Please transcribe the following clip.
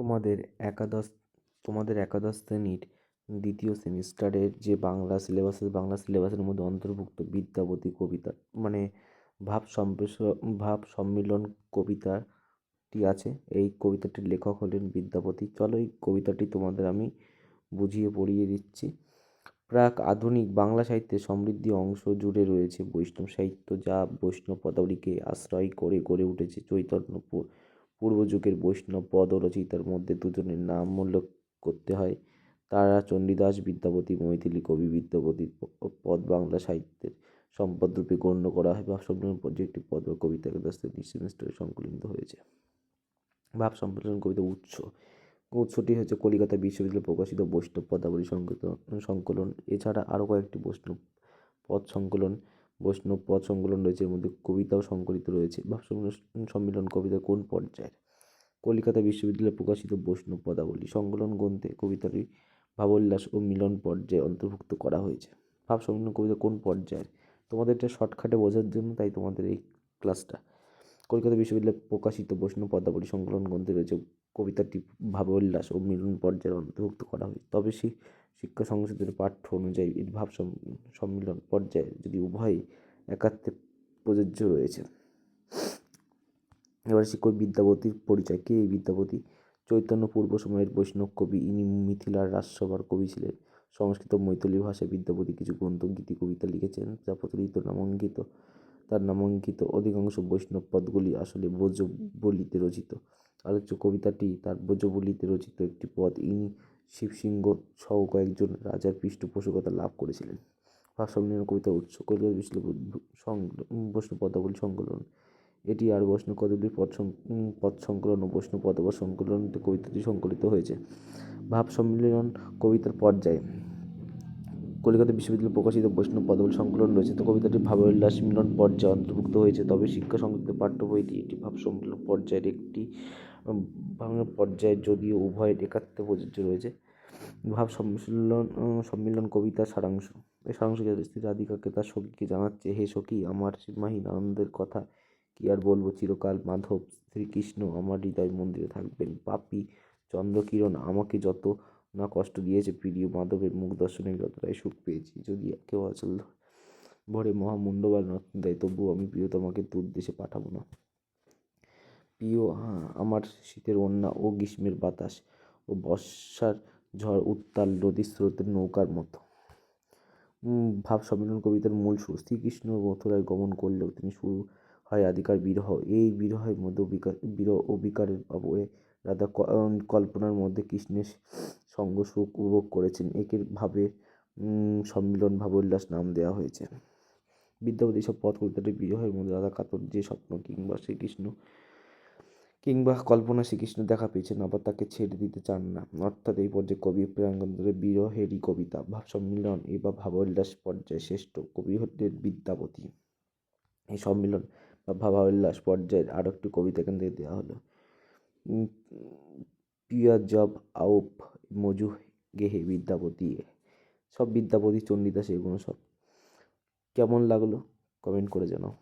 তোমাদের একাদশ তোমাদের একাদশ শ্রেণির দ্বিতীয় সেমিস্টারের যে বাংলা সিলেবাসের বাংলা সিলেবাসের মধ্যে অন্তর্ভুক্ত বিদ্যাপতি কবিতা মানে ভাব সম্প্রেষ ভাব সম্মিলন কবিতাটি আছে। এই কবিতাটির লেখক হলেন বিদ্যাপতি চলো এই কবিতাটি তোমাদের আমি বুঝিয়ে পড়িয়ে দিচ্ছি। প্রাক আধুনিক বাংলা সাহিত্যের সমৃদ্ধি অংশ জুড়ে রয়েছে বৈষ্ণব সাহিত্য, যা বৈষ্ণব পদাবলীকে আশ্রয় করে গড়ে উঠেছে চৈতন্য পূর্ব যুগের বৈষ্ণব পদ রচয়িতার মধ্যে দুজনের নাম উল্লেখ করতে হয়। তারা চণ্ডীদাস বিদ্যাপতি, মৈথিলী কবি বিদ্যাপতির পদ বাংলা সাহিত্যের সম্পদ রূপে গণ্য করা হয়। ভাব সম্মেলন একটি পদ বা কবিতা সেমিস্টারে সংকলিত হয়েছে। ভাব সম্মেলন কবিতা উৎস। উৎসটি হচ্ছে কলিকাতা বিশ্ববিদ্যালয়ে প্রকাশিত বৈষ্ণব পদাবলী সংকলন। এছাড়া আরও কয়েকটি বৈষ্ণব পদ সংকলন বৈষ্ণব পদ সংকলন রয়েছে, এর মধ্যে কবিতাও সংকলিত রয়েছে। ভাব সম্মিলন কবিতা কোন পর্যায়ের? কলিকাতা বিশ্ববিদ্যালয়ে প্রকাশিত বৈষ্ণব পদাবলী সংকলন গ্রন্থে কবিতাটি ভাবোল্লাস ও মিলন পর্যায়ে অন্তর্ভুক্ত করা হয়েছে। ভাব সম্মিলন কবিতা কোন পর্যায়ের? তোমাদের এটা শর্টকাটে বোঝার জন্য তাই তোমাদের এই ক্লাসটা। কলকাতা বিশ্ববিদ্যালয়ে প্রকাশিত বৈষ্ণব পদাবলী সংকলন গ্রন্থে রয়েছে কবিতাটি ভাবোল্লাস ও মিলন পর্যায়ের অন্তর্ভুক্ত করা হয় তবে সেই শিক্ষা সংসদের পাঠ্য অনুযায়ী এর ভাব সম্মিলন পর্যায়ে যদি উভয়ই একাত্মে প্রযোজ্য রয়েছে। এবার শিক্ষক বিদ্যাপতির পরিচয়। কে এই বিদ্যাপতি চৈতন্য পূর্ব সময়ের বৈষ্ণব কবি। ইনি মিথিলার রাজসভার কবি ছিলেন। সংস্কৃত মৈথিলী ভাষায় বিদ্যাপতি কিছু গ্রন্থ, গীতি, কবিতা লিখেছেন, যা প্রচলিত নামাঙ্কিত তার নামাঙ্কিত অধিকাংশ বৈষ্ণব পদগুলি আসলে ব্রজবলিতে রচিত। আলোচ্য কবিতাটি তার ব্রজবলিতে রচিত একটি পদ। ইনি শিবসিংহ সহ কয়েকজন রাজার পৃষ্ঠপোষকতা লাভ করেছিলেন। ভাষাম্য কবিতা উৎস কলিকাতা বিশ্ববিদ্যালয় বৈষ্ণব পদাবলী সংকলন। এটি আর বৈষ্ণব কদলীর পদ পদ সংকলন ও বৈষ্ণব পদবর সংকলন কবিতাটি সংকলিত হয়েছে। ভাব সম্মিলন কবিতার পর্যায়ে। কলিকাতা বিশ্ববিদ্যালয়ে প্রকাশিত বৈষ্ণব পদবলী সংকলন রয়েছে। তো কবিতাটি ভাবোল্লাস মিলন পর্যায়ে অন্তর্ভুক্ত হয়েছে। তবে শিক্ষা সংযুক্ত পাঠ্য বইটি এটি ভাব সম্মিলন পর্যায়ের একটি বাংলা পর্যায়ে যদিও উভয়ের একাত্মে প্রযোজ্য রয়েছে। ভাব সম্মিলন সম্মিলন কবিতা সারাংশ। এই সারাংশ স্ত্রী রাধিকাকে তার সখীকে জানাচ্ছে, হে সখী, আমার সীমাহীন আনন্দের কথা কি আর বলব? চিরকাল মাধব, শ্রীকৃষ্ণ আমার হৃদয় মন্দিরে থাকবেন। পাপি চন্দ্রকিরণ, আমাকে যত না কষ্ট দিয়েছে প্রিয় মাধবের মুখ দর্শনে যতটাই সুখ পেয়েছি। যদি কেউ আচল ভরে মহামুণ্ডবাল রত্ন দেয়, তবুও আমি প্রিয়তমাকে দূর দেশে পাঠাবো না। প্রিয় হ্যাঁ আমার শীতের অন্যা ও গ্রীষ্মের বাতাস ও বর্ষার ঝড় উত্তাল নদীর স্রোতের নৌকার মতো। ভাব সম্মেলন কবিতার মূল সুর। শ্রীকৃষ্ণ মথুরায় গমন করলেও তিনি শুরু হয় আদিকার বিরহ। এই বিরহের মধ্যে বিরহ ও বিকারের অবয়ে রাধা কল্পনার মধ্যে কৃষ্ণের সঙ্গ সুখ উপভোগ করেছেন। একের ভাবে সম্মিলন ভাবোল্লাস নাম দেওয়া হয়েছে। বিদ্যাপতি সব পথ কবিতাটি বিরহের মধ্যে রাধা কাতর যে স্বপ্ন কিংবা শ্রীকৃষ্ণ কিংবা কল্পনা শ্রীকৃষ্ণ দেখা পেয়েছেন, আবার তাকে ছেড়ে দিতে চান না। অর্থাৎ এই পর্যায়ে কবি প্রিয়াঙ্গনের বিরহেরই কবিতা, ভাব সম্মিলন এ বা ভাবোল্লাস পর্যায়ে শ্রেষ্ঠ কবি হলেন বিদ্যাপতি। এই সম্মিলন বা ভাবাল্লাস পর্যায়ের আরও একটি কবিতা থেকে দেওয়া হলো। পিয়া জব আউপ মজু গেহে বিদ্যাপতি সব বিদ্যাপতি চণ্ডীদাস এগুলো সব। কেমন লাগল? কমেন্ট করে জানাও।